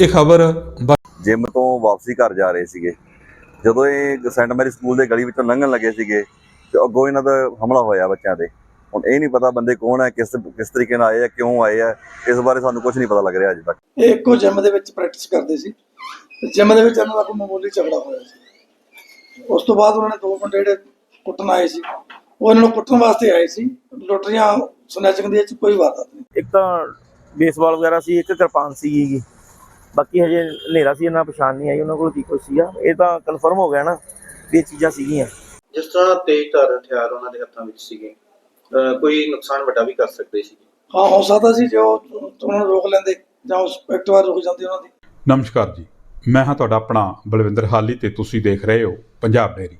ਇਹ ਖਬਰ ਜਿਮ ਤੋਂ ਵਾਪਸੀ ਘਰ ਜਾ ਰਹੇ ਸੀਗੇ। ਜਦੋਂ ਇਹ ਸੈਂਟ ਮੈਰੀ ਸਕੂਲ ਦੇ ਗਲੀ ਵਿੱਚੋਂ ਲੰਘਣ ਲੱਗੇ ਸੀਗੇ ਤੇ ਅੱਗੋਂ ਇਹਨਾਂ ਦਾ ਹਮਲਾ ਹੋਇਆ ਬੱਚਿਆਂ ਤੇ। ਹੁਣ ਇਹ ਨਹੀਂ ਪਤਾ ਬੰਦੇ ਕੌਣ ਹੈ ਕਿਸ ਕਿਸ ਤਰੀਕੇ ਨਾਲ ਆਏ ਆ ਕਿਉਂ ਆਏ ਆ ਇਸ ਬਾਰੇ ਸਾਨੂੰ ਕੁਝ ਨਹੀਂ ਪਤਾ ਲੱਗ ਰਿਹਾ ਅਜੇ ਤੱਕ। ਇਹ ਇੱਕੋ ਜਿਮ ਦੇ ਵਿੱਚ ਪ੍ਰੈਕਟਿਸ ਕਰਦੇ ਸੀ। ਜਿਮ ਦੇ ਵਿੱਚ ਇਹਨਾਂ ਦਾ ਕੋਈ ਮਾਮੂਲੀ ਝਗੜਾ ਹੋਇਆ ਸੀ। ਉਸ ਤੋਂ ਬਾਅਦ ਉਹਨਾਂ ਨੇ ਦੋ ਮੁੰਡੇ ਜਿਹੜੇ ਕੁੱਟਣ ਆਏ ਸੀ। ਉਹ ਇਹਨਾਂ ਨੂੰ ਕੁੱਟਣ ਵਾਸਤੇ ਆਏ ਸੀ। ਲੁੱਟਰੀਆਂ ਸਨੈਚਿੰਗ ਦੀ ਇਹ 'ਚ ਕੋਈ ਵਾਰਦਾਤ ਨਹੀਂ। ਇੱਕ ਤਾਂ ਬੇਸਬਾਲ ਵਗੈਰਾ ਸੀ ਇੱਕ ਕਿਰਪਾਨ ਸੀਗੀ। ਬਾਕੀ ਹਜੇ ਹਨੇਰਾ ਸੀ ਇਹਨਾਂ ਪਛਾਣ ਨਹੀਂ ਆਈ ਉਹਨਾਂ ਕੋਲ ਕੀ ਕੁਛ ਸੀਗਾ। ਇਹ ਤਾਂ ਕਨਫਰਮ ਹੋ ਗਿਆ ਨਾ ਵੀ ਇਹ ਚੀਜ਼ਾਂ ਸੀਗੀਆਂ। ਜਿਸ ਤਰ੍ਹਾਂ ਤੇਜ਼ ਧਾਰ ਹਥਿਆਰ ਉਹਨਾਂ ਦੇ ਹੱਥਾਂ ਵਿੱਚ ਸੀਗੇ ਅਹ ਕੋਈ ਨੁਕਸਾਨ ਵੱਡਾ ਵੀ ਕਰ ਸਕਦੇ ਸੀ ਹਾਂ ਹੋ ਸਕਦਾ ਸੀ ਜੋ ਉਹਨਾਂ ਨੂੰ ਰੋਕ ਲੈਂਦੇ ਜਾਂ ਉਸ ਐਕਟਿਵਾ ਰੁਕ ਜਾਂਦੀ ਉਹਨਾਂ ਦੀ। ਨਮਸਕਾਰ ਜੀ ਮੈਂ ਹਾਂ ਤੁਹਾਡਾ ਆਪਣਾ ਬਲਵਿੰਦਰ ਹਾਲੀ ਤੇ ਤੁਸੀਂ ਦੇਖ ਰਹੇ ਹੋ ਪੰਜਾਬ ਡੇਰੀ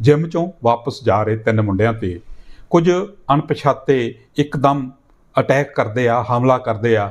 ਜਿਮ ਚੋਂ ਵਾਪਸ ਜਾ ਰਹੇ ਤਿੰਨ ਮੁੰਡਿਆਂ ਤੇ ਕੁਝ ਅਣਪਛਾਤੇ ਇੱਕਦਮ ਅਟੈਕ ਕਰਦੇ ਆ ਹਮਲਾ ਕਰਦੇ ਆ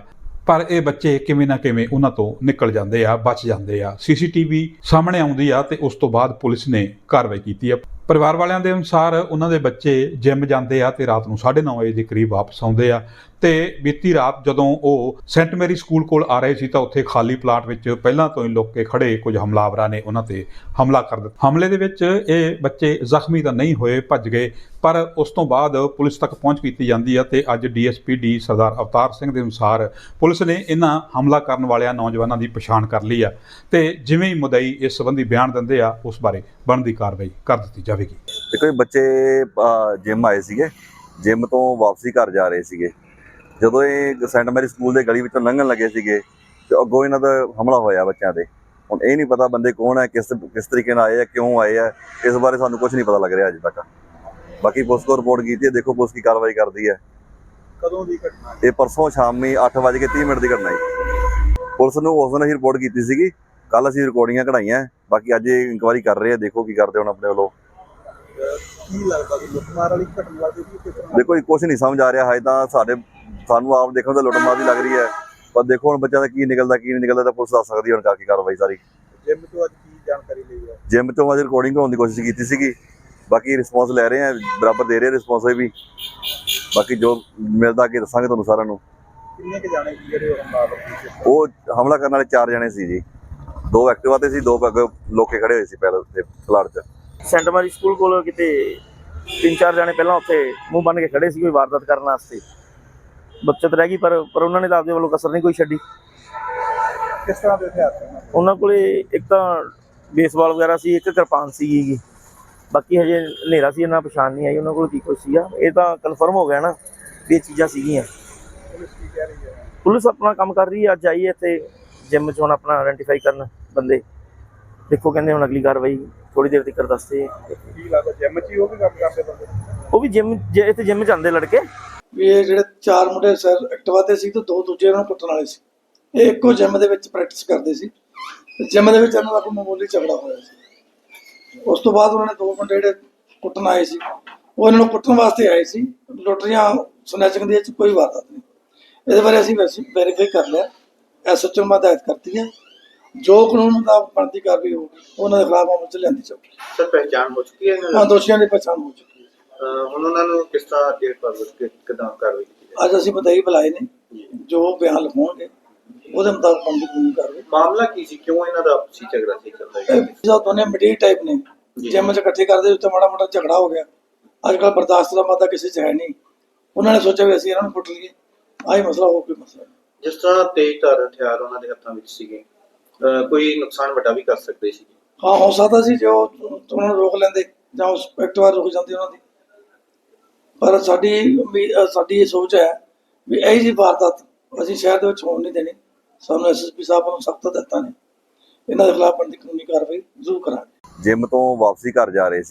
ਪਰ ਇਹ ਬੱਚੇ ਕਿਵੇਂ ਨਾ ਕਿਵੇਂ ਉਹਨਾਂ ਤੋਂ ਨਿਕਲ ਜਾਂਦੇ ਆ, ਬਚ ਜਾਂਦੇ ਆ। ਸੀਸੀਟੀਵੀ ਸਾਹਮਣੇ ਆਉਂਦੀ ਆ ਤੇ ਉਸ ਤੋਂ ਬਾਅਦ ਪੁਲਿਸ ਨੇ ਕਾਰਵਾਈ ਕੀਤੀ ਆ। ਪਰਿਵਾਰ ਵਾਲਿਆਂ ਦੇ ਅਨੁਸਾਰ ਉਹਨਾਂ ਦੇ ਬੱਚੇ ਜਿਮ ਜਾਂਦੇ ਆ ਤੇ ਰਾਤ ਨੂੰ 9:30 ਵਜੇ ਦੇ ਕਰੀਬ ਵਾਪਸ ਆਉਂਦੇ ਆ। ਤੇ ਬੀਤੀ ਰਾਤ ਜਦੋਂ ਉਹ ਸੈਂਟ ਮੈਰੀ ਸਕੂਲ ਕੋਲ ਆ ਰਹੇ ਸੀ ਤਾਂ ਉੱਥੇ ਖਾਲੀ ਪਲਾਟ ਵਿੱਚ ਪਹਿਲਾਂ ਤੋਂ ਹੀ ਲੋਕ ਕੇ ਖੜੇ ਕੁਝ ਹਮਲਾਵਰਾਂ ਨੇ ਉਹਨਾਂ ਤੇ ਹਮਲਾ ਕਰ ਦਿੱਤਾ। ਹਮਲੇ ਦੇ ਵਿੱਚ ਇਹ ਬੱਚੇ ਜ਼ਖਮੀ ਤਾਂ ਨਹੀਂ ਹੋਏ, ਭੱਜ ਗਏ, ਪਰ ਉਸ ਤੋਂ ਬਾਅਦ ਪੁਲਿਸ ਤੱਕ ਪਹੁੰਚ ਕੀਤੀ ਜਾਂਦੀ ਹੈ ਤੇ ਅੱਜ D S P D Sardar Avtar Singh ਦੇ ਅਨੁਸਾਰ ਪੁਲਿਸ ਨੇ ਇਹਨਾਂ ਹਮਲਾ ਕਰਨ ਵਾਲਿਆਂ ਨੌਜਵਾਨਾਂ ਦੀ ਪਛਾਣ ਕਰ ਲਈ ਆ ਤੇ ਜਿਵੇਂ ਹੀ ਮੁਦਈ ਇਸ ਸੰਬੰਧੀ ਬਿਆਨ ਦਿੰਦੇ ਆ, ਉਸ ਬਾਰੇ ਬਣਦੀ ਕਾਰਵਾਈ ਕਰ ਦਿੱਤੀ ਜਾਵੇ ਜਾਵੇਗੀ। ਦੇਖੋ ਇਹ ਬੱਚੇ ਜਿਮ ਆਏ ਸੀਗੇ। ਜਿਮ ਤੋਂ ਵਾਪਸੀ ਘਰ ਜਾ ਰਹੇ ਸੀਗੇ। ਜਦੋਂ ਇਹ ਸੈਂਟ ਮੈਰੀ ਸਕੂਲ ਦੇ ਗਲੀ ਵਿੱਚੋਂ ਲੰਘਣ ਲੱਗੇ ਸੀਗੇ ਤੇ ਅੱਗੋਂ ਇਹਨਾਂ ਦਾ ਹਮਲਾ ਹੋਇਆ ਬੱਚਿਆਂ ਤੇ। ਹੁਣ ਇਹ ਨਹੀਂ ਪਤਾ ਬੰਦੇ ਕੌਣ ਹੈ ਕਿਸ ਕਿਸ ਤਰੀਕੇ ਨਾਲ ਆਏ ਆ ਕਿਉਂ ਆਏ ਆ ਇਸ ਬਾਰੇ ਸਾਨੂੰ ਕੁਝ ਨਹੀਂ ਪਤਾ ਲੱਗ ਰਿਹਾ ਅਜੇ ਤੱਕ। ਬਾਕੀ ਪੁਲਿਸ ਕੋ ਰਿਪੋਰਟ ਕੀਤੀ ਹੈ ਦੇਖੋ ਪੁਲਿਸ ਕੀ ਕਾਰਵਾਈ ਕਰਦੀ ਹੈ। ਕਦੋਂ ਦੀ ਘਟਨਾ ਇਹ ਪਰਸੋਂ ਸ਼ਾਮੀ 8:30 ਮਿੰਟ ਦੀ ਘਟਨਾ ਹੈ। ਪੁਲਿਸ ਨੂੰ ਉਸ ਦਿਨ ਅਸੀਂ ਰਿਪੋਰਟ ਕੀਤੀ ਸੀਗੀ। ਕੱਲ ਅਸੀਂ ਰਿਕਾਰਡਿੰਗਾਂ ਕਢਾਈਆਂ। ਬਾਕੀ ਅੱਜ ਇਹ ਇਨਕੁਆਇਰੀ ਕਰ ਰਹੇ ਆ ਦੇਖੋ ਕੀ ਕਰਦੇ ਹੁਣ ਆਪਣੇ ਵੱਲੋਂ। ਕੀ ਲੱਗਦਾ ਵੀ ਲੁੱਟਮਾਰ ਵਾਲੀ ਘਟਨਾ ਲੱਗਦੀ ਸੀ ਕਿਸ ਤਰ੍ਹਾਂ ਦੇਖੋ ਇਹ ਕੁਝ ਨਹੀਂ ਸਮਝ ਆ ਰਿਹਾ ਹਜੇ ਤਾਂ ਸਾਡੇ ਸਾਨੂੰ ਆਪ ਦੇਖਣ ਤਾਂ ਲੁੱਟਮਾਰ ਦੀ ਲੱਗ ਰਹੀ ਹੈ। ਪਰ ਦੇਖੋ ਹੁਣ ਬੱਚਿਆਂ ਦਾ ਕੀ ਨਿਕਲਦਾ ਕੀ ਨਹੀਂ ਨਿਕਲਦਾ ਤਾਂ ਪੁਲਿਸ ਦੱਸ ਸਕਦੀ ਹੈ ਹੁਣ ਕਰਕੇ ਕਾਰਵਾਈ ਸਾਰੀ। ਜਿਮ ਤੋਂ ਅੱਜ ਕੀ ਜਾਣਕਾਰੀ ਲਈ ਹੈ? ਜਿਮ ਤੋਂ ਅੱਜ ਰਿਕਾਰਡਿੰਗ ਕਰਾਉਣ ਦੀ ਕੋਸ਼ਿਸ਼ ਕੀਤੀ ਸੀਗੀ। ਬਾਕੀ ਰਿਸਪੌਂਸ ਲੈ ਰਹੇ ਆ ਬਰਾਬਰ ਦੇ ਰਹੇ ਰਿਸਪੌਂਸ ਵੀ। ਬਾਕੀ ਜੋ ਮਿਲਦਾ ਅੱਗੇ ਦੱਸਾਂਗੇ ਤੁਹਾਨੂੰ ਸਾਰਿਆਂ ਨੂੰ। ਕਿੰਨੇ ਕੁ ਜਾਣੇ ਸੀ ਜਿਹੜੇ ਉਹ ਹਮਲਾ ਕਰਨ ਵਾਲੇ ਚਾਰ ਜਣੇ ਸੀ ਜੀ। ਦੋ ਐਕਟਿਵਾ ਤੇ ਸੀ ਦੋ ਲੋਕੇ ਖੜੇ ਹੋਏ ਸੀ ਪਹਿਲਾਂ ਉੱਤੇ ਪਲਾਟ 'ਚ। ਸੈਂਟ ਮਾਰੀ ਸਕੂਲ ਕੋਲ ਕਿਤੇ ਤਿੰਨ ਚਾਰ ਜਾਣੇ ਪਹਿਲਾਂ ਉੱਥੇ ਮੂੰਹ ਬੰਨ ਕੇ ਖੜੇ ਸੀ ਕੋਈ ਵਾਰਦਾਤ ਕਰਨ ਵਾਸਤੇ। ਬੱਚਤ ਰਹਿ ਗਈ ਪਰ ਪਰ ਉਹਨਾਂ ਨੇ ਤਾਂ ਆਪਦੇ ਵੱਲੋਂ ਕਸਰ ਨਹੀਂ ਕੋਈ ਛੱਡੀ। ਕਿਸ ਤਰ੍ਹਾਂ ਦੇ ਹਥਿਆਰ ਉਹਨਾਂ ਕੋਲ? ਇੱਕ ਤਾਂ ਬੇਸਬਾਲ ਵਗੈਰਾ ਸੀ ਇੱਕ ਕਿਰਪਾਨ ਸੀਗੀ। ਬਾਕੀ ਹਜੇ ਹਨੇਰਾ ਸੀ ਇਹਨਾਂ ਪਛਾਣ ਨਹੀਂ ਆਈ ਉਹਨਾਂ ਕੋਲ ਕੀ ਕੁਛ ਸੀਗਾ। ਇਹ ਤਾਂ ਕਨਫਰਮ ਹੋ ਗਿਆ ਨਾ ਵੀ ਇਹ ਚੀਜ਼ਾਂ ਸੀਗੀਆਂ। ਪੁਲਿਸ ਆਪਣਾ ਕੰਮ ਕਰ ਰਹੀ ਹੈ ਅੱਜ ਆਈ ਹੈ ਇੱਥੇ ਜਿਮ 'ਚ ਹੁਣ ਆਪਣਾ ਆਇਡੈਂਟੀਫਾਈ ਕਰਨ ਬੰਦੇ। ਦੇਖੋ ਕਹਿੰਦੇ ਹੁਣ ਅਗਲੀ ਕਾਰਵਾਈ ਥੋੜੀ ਦੇਰ ਤੱਕ ਦੱਸਦੇ ਕੀ ਲੱਗਦਾ ਜਿਮ 'ਚ ਹੀ ਉਹ ਵੀ ਕੰਮ ਕਰਦੇ ਬੰਦੇ? ਉਹ ਵੀ ਜਿਮ ਜੇ ਇੱਥੇ ਜਿਮ 'ਚ ਆਉਂਦੇ ਲੜਕੇ। ਵੀ ਇਹ ਜਿਹੜੇ ਚਾਰ ਮੁੰਡੇ ਸਰ ਐਕਟਿਵਾ ਤੇ ਸੀ ਤੇ ਦੋ ਦੂਜੇ ਉਹਨਾਂ ਨੂੰ ਕੁੱਟਣ ਵਾਲੇ ਸੀ। ਇਹ ਇੱਕੋ ਜਿਮ ਦੇ ਵਿੱਚ ਪ੍ਰੈਕਟਿਸ ਕਰਦੇ ਸੀ। ਜਿਮ ਦੇ ਵਿੱਚ ਇਹਨਾਂ ਦਾ ਕੋਈ ਮਾਮੂਲੀ ਝਗੜਾ ਹੋਇਆ ਸੀ। ਉਸ ਤੋਂ ਬਾਅਦ ਉਹਨਾਂ ਨੇ ਦੋ ਮੁੰਡੇ ਜਿਹੜੇ ਕੁੱਟਣ ਆਏ ਸੀ। ਉਹ ਇਹਨਾਂ ਨੂੰ ਕੁੱਟਣ ਵਾਸਤੇ ਆਏ ਸੀ। ਲੁੱਟਰੀਆਂ ਸਨੈਚਿੰਗ ਦੀ ਇਹ 'ਚ ਕੋਈ ਵਾਰਦਾਤ ਨਹੀਂ। ਇਹਦੇ ਬਾਰੇ ਅਸੀਂ ਵੈਰੀਫਾਈ ਕਰ ਲਿਆ। ਐਸਐਚਓ ਨੂੰ ਹਦਾਇਤ ਕਰਤੀ ਹੈ। ਜੋ ਕਾਨੂੰਨ ਦਾ ਬਣਦੀ ਕਾਰਵਾਈ ਹੋਊਗੀ ਉਹਨਾਂ ਦੇ ਖਿਲਾਫ ਅਮਲ ਚ ਲਿਆਂਦੀ ਜਾਊਗੀ। ਸਰ ਪਹਿਚਾਣ ਹੋ ਚੁੱਕੀ ਹੈ ਇਹਨਾਂ ਹਾਂ ਦੀ ਦੋਸ਼ੀਆਂ ਦੀ ਪਛਾਣ ਹੋ ਚੁੱਕੀ ਹੈ। ਅਹ ਹੁਣ ਉਹਨਾਂ ਨੂੰ ਕਿਸ ਤਰ੍ਹਾਂ ਅੱਗੇ ਪਰਵਤ ਕਿਦਾਂ ਕਾਰਵਾਈ ਕੀਤੀ ਜਾਏ ਅੱਜ ਅਸੀਂ ਬਤਾਈ ਬੁਲਾਏ ਨੇ ਜੋ ਬਿਆਨ ਲਿਖਾਉਣਗੇ ਉਹਦੇ ਮੁਤਾਬਕ ਬਣਦੀ ਕਾਨੂੰਨੀ ਕਾਰਵਾਈ। ਮਾਮਲਾ ਕੀ ਸੀ? ਕਿਉਂ ਇਹਨਾਂ ਦਾ ਆਪਸੀ ਝਗੜਾ ਸੀ ਚੱਲਦਾ ਹੈ ਜੋ ਦੋਨੇ ਮਿਡੀ ਟਾਈਪ ਨੇ ਜੀ। ਜਿਮ ਚ ਇਕੱਠੇ ਕਰਦੇ ਉੱਤੇ ਮਾੜਾ ਮਾੜਾ ਝਗੜਾ ਹੋ ਗਿਆ। ਅੱਜ ਕੱਲ ਬਰਦਾਸ਼ਤ ਦਾ ਮਾਦਾ ਕਿਸੇ ਚ ਹੈ ਨਹੀਂ। ਉਹਨਾਂ ਨੇ ਸੋਚਿਆ ਵੀ ਅਸੀਂ ਇਹਨਾਂ ਨੂੰ ਕੁੱਟ ਲਈਏ। ਆਹੀ ਮਸਲਾ ਹੋ ਕੋਈ ਮਸਲਾ। ਜਿਸ ਤਰ੍ਹਾਂ ਤੇਜ਼ ਧਾਰ ਹਥਿਆਰ ਉਹਨਾਂ ਦੇ ਹੱਥਾਂ ਵਿੱਚ ਸੀਗੇ। ਕੋਈ ਨੁਕਸਾਨ ਵੱਡਾ ਵੀ ਕਰ ਸਕਦੇ ਸੀ। ਹਾਂ ਹੋ ਸਕਦਾ ਸੀ ਜੋ ਉਹਨਾਂ ਨੂੰ ਰੋਕ ਲੈਂਦੇ ਜਾਂ ਉਸ ਐਕਟਿਵਾ ਰੁਕ ਜਾਂਦੀ ਉਹਨਾਂ ਦੀ। ਪਰ ਸਾਡੀ ਸਾਡੀ ਇਹ ਸੋਚ ਹੈ ਵੀ ਇਹੀ ਜੀ ਵਾਰਦਾਤ ਅਸੀਂ ਸ਼ਹਿਰ ਦੇ ਵਿੱਚ ਹੋਣ ਨਹੀਂ ਦੇਣੀ। ਸਾਨੂੰ ਐਸਐਸਪੀ ਸਾਹਿਬ ਨੂੰ ਸਖਤ ਦਿੱਤਾ ਨੇ ਇਹਨਾਂ ਦੇ ਖਿਲਾਫ ਬਣਦੀ ਕਾਨੂੰਨੀ ਕਾਰਵਾਈ ਜ਼ਰੂਰ ਕਰਾਂਗੇ। ਜਿਮ ਤੋਂ ਵਾਪਸੀ ਘਰ ਜਾ ਰਹੇ ਸੀ।